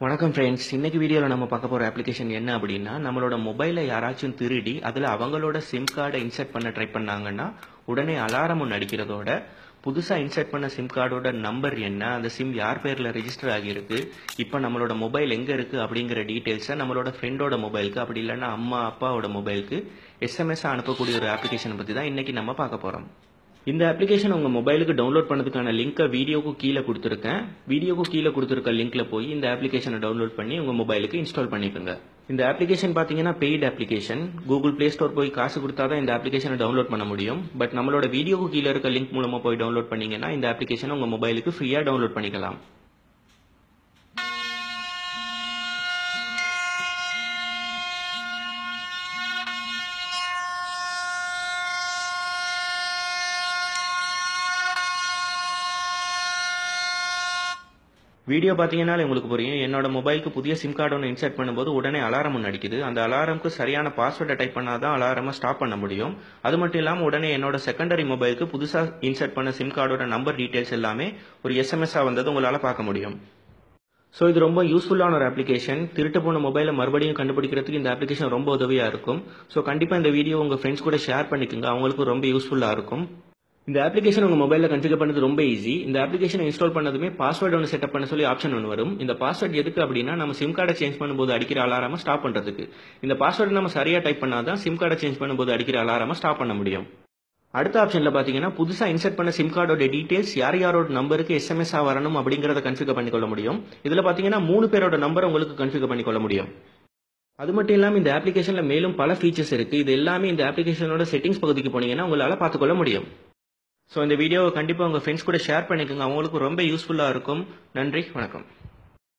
வணக்கம் ஃப்ரெண்ட்ஸ் இன்னைக்கு வீடியோவில் நம்ம பார்க்க போகிற அப்ளிகேஷன் என்ன அப்படின்னா நம்மளோட மொபைலை யாராச்சும் திருடி அதில் அவங்களோட சிம் கார்டை இன்சர்ட் பண்ண ட்ரை பண்ணாங்கன்னா உடனே அலாரம் ஒன்று அடிக்கிறதோட புதுசாக இன்சர்ட் பண்ண சிம் கார்டோட நம்பர் என்ன அந்த சிம் யார் பேரில் ரெஜிஸ்டர் ஆகியிருக்கு இப்போ நம்மளோட மொபைல் எங்கே இருக்குது அப்படிங்கிற டீட்டெயில்ஸை நம்மளோட ஃப்ரெண்டோட மொபைலுக்கு அப்படி இல்லைன்னா அம்மா அப்பாவோட மொபைலுக்கு எஸ்எம்எஸ் அனுப்பக்கூடிய ஒரு அப்ளிகேஷனை பற்றி தான் இன்றைக்கி நம்ம பார்க்க போகிறோம் இந்த அப்ளிகேஷன் உங்கள் மொபைலுக்கு டவுன்லோட் பண்ணதுக்கான லிங்க்கை வீடியோக்கு கீழே கொடுத்துருக்கேன். வீடியோக்கு கீழே கொடுத்துருக்க லிங்க்ல போய் இந்த அப்ளிகேஷனை டவுன்லோட் பண்ணி உங்கள் மொபைலுக்கு இன்ஸ்டால் பண்ணிக்கோங்க. இந்த அப்ளிகேஷன் பார்த்தீங்கன்னா paid application Google play store போய் காசு கொடுத்தா தான் இந்த அப்ளிகேஷனை டவுன்லோட் பண்ண முடியும். பட் நம்மளோட வீடியோக்கு கீழே இருக்க லிங்க் மூலமாக போய் டவுன்லோட் பண்ணீங்கன்னா இந்த அப்ளிகேஷனை உங்கள் மொபைலுக்கு ஃப்ரீயாக டவுன்லோட் பண்ணிக்கலாம். வீடியோ பார்த்தீங்கன்னா உங்களுக்கு புரியும். என்னோட மொபைலுக்கு புதிய சிம் கார்டு ஒன்று இன்சர்ட் பண்ணும்போது உடனே அலாரம் ஒன்று அடிக்குது. அந்த அலாரம்க்கு சரியான பாஸ்வேர்டை டைப் பண்ணால் தான் அலாரமை ஸ்டாப் பண்ண முடியும். அது மட்டும் இல்லாமல் உடனே என்னோட செகண்டரி மொபைலுக்கு புதுசாக இன்சர்ட் பண்ண சிம் கார்டோட நம்பர் டீட்டெயில்ஸ் எல்லாமே ஒரு எஸ்எம்எஸ்ஸாக வந்தது உங்களால் பார்க்க முடியும். ஸோ இது ரொம்ப யூஸ்ஃபுல்லான ஒரு அப்ளிகேஷன் திருட்டு போன மொபைலை மறுபடியும் கண்டுபிடிக்கிறதுக்கு இந்த அப்ளிகேஷன் ரொம்ப உதவியாக இருக்கும். ஸோ கண்டிப்பாக இந்த வீடியோ உங்கள் ஃப்ரெண்ட்ஸ் கூட ஷேர் பண்ணிக்கோங்க. அவங்களுக்கு ரொம்ப யூஸ்ஃபுல்லாக இருக்கும். இந்த அப்ளிகேஷன் உங்கள் மொபைலில் கன்ஃபிகர் பண்ணது ரொம்ப ஈஸி இந்த அப்ளிகேஷனை இன்ஸ்டால் பண்ணதுமே பாஸ்வேர்டு ஒன்று செட்டப் பண்ண சொல்லி ஆப்ஷன் ஒன்று வரும். இந்த பாஸ்வேர்டு எதுக்கு அப்படின்னா நம்ம சிம் கார்டை சேஞ்ச் பண்ணும்போது அடிக்கிற அலாரமாக ஸ்டாப் பண்ணுறதுக்கு இந்த பாஸ்வேர்டு நம்ம சரியாக டைப் பண்ணால் தான் சிம் கார்டை சேஞ்ச் பண்ணும்போது அடிக்கிற அலாரமாக ஸ்டாப் பண்ண முடியும். அடுத்த ஆப்ஷனில் பார்த்தீங்கன்னா புதுசாக இன்சர்ட் பண்ண சிம் கார்டோட டீட்டெயில்ஸ் யார் யாரோட நம்பருக்கு எஸ்எம்எஸ் வரணும் அப்படிங்கிறத கன்ஃபிகர் பண்ணிக்கொள்ள முடியும். இதில் பார்த்தீங்கன்னா மூணு பேரோட நம்பர் உங்களுக்கு கன்ஃபிகர் பண்ணிக்கொள்ள முடியும். அது மட்டும் இல்லாமல் இந்த அப்ளிகேஷனில் மேலும் பல ஃபீச்சர்ஸ் இருக்குது இது எல்லாமே இந்த அப்ளிகேஷனோட செட்டிங்ஸ் பகுதிக்கு போனீங்கன்னா உங்களால் பார்த்துக்கொள்ள முடியும். ஸோ இந்த வீடியோவை கண்டிப்பாக உங்கள் ஃப்ரெண்ட்ஸ் கூட ஷேர் பண்ணிக்கோங்க. அவங்களுக்கு ரொம்ப யூஸ்ஃபுல்லாக இருக்கும். நன்றி வணக்கம்.